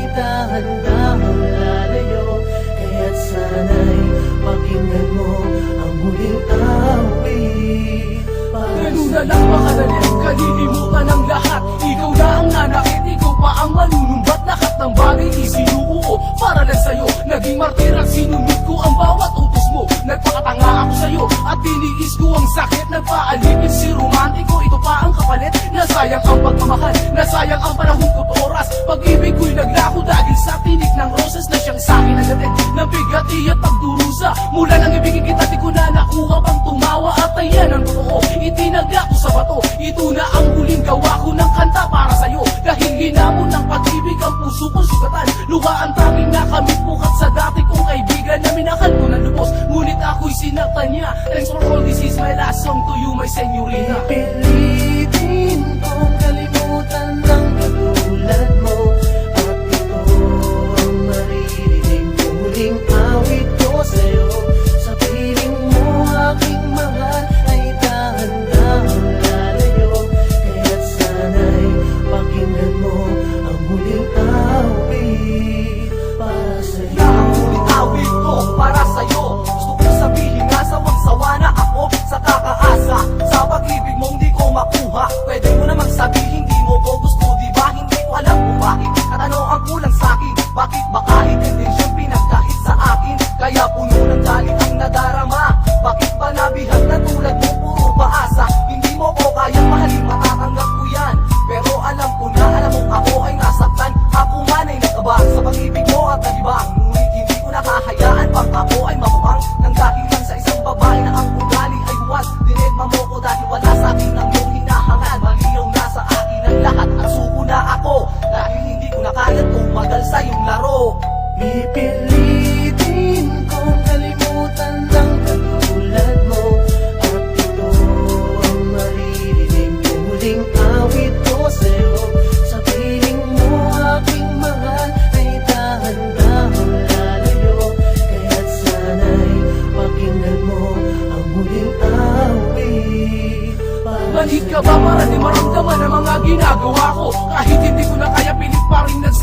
kita dahan-dahang lalayo Kaya't sana'y pakinggan mo ang huling awit Pagduda ng makaralim, kalilimutan ang lahat. Ikaw na ang nanakit, ikaw pa ang manunumbat Lahat ng bagay isinuuo para lang sa'yo. Naging martir ang sinunod ko ang bawat utos mo. Nagpakatanga ako sa'yo at tiniis ko ang sakit. Nagpaalipin si romantic Subukan pang tumawa at ayan ang totoo. Itinaga ko sa bato. Ito na ang huling gawa ko ng kanta para sa'yo. Dahil hinamon ng pag-ibig ang puso kong sugatan. Luha ang tanging nakamit bukat sa dati kong kaibigan Na minakal ko ng lubos. Ngunit ako'y sinaktan niya. Thanks for all, this is my last song to you my senyorina. Pilitin kong Awit para sa'yo. Awit ko para sa'yo. Bumalik ka ba para di maramdaman ang mga ginagawa ko? Kahit hindi ko na kaya pilit pa rin nags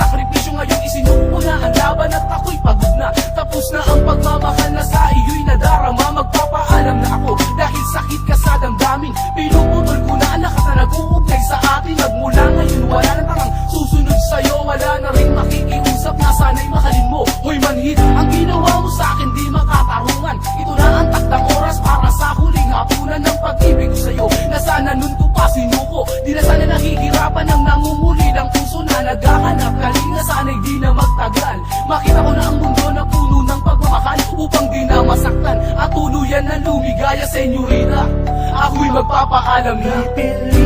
I don't know.